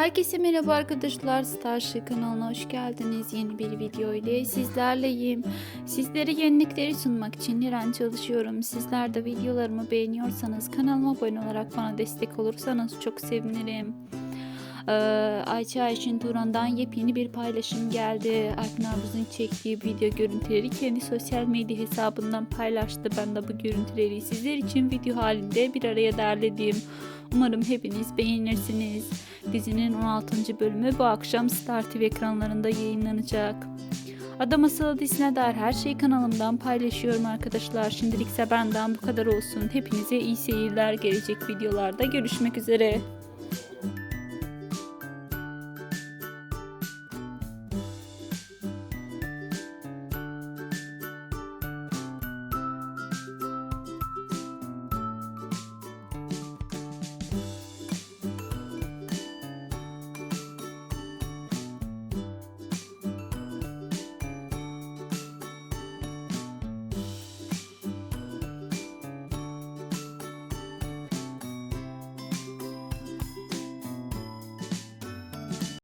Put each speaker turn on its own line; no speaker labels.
Herkese merhaba arkadaşlar. Starship kanalına hoş geldiniz. Yeni bir video ile sizlerleyim. Sizlere yenilikleri sunmak için her an çalışıyorum. Sizler de videolarımı beğeniyorsanız kanalıma abone olarak bana destek olursanız çok sevinirim. Ee, Ayça Ayşin Turan'dan yepyeni bir paylaşım geldi. Alp Nabız'ın çektiği video görüntüleri kendi sosyal medya hesabından paylaştı. Ben de bu görüntüleri sizler için video halinde bir araya derledim. Umarım hepiniz beğenirsiniz. Dizinin 16. bölümü bu akşam Star TV ekranlarında yayınlanacak. Ada Masalı dizisine dair her şeyi kanalımdan paylaşıyorum arkadaşlar. Şimdilikse benden bu kadar olsun. Hepinize iyi seyirler. Gelecek videolarda görüşmek üzere.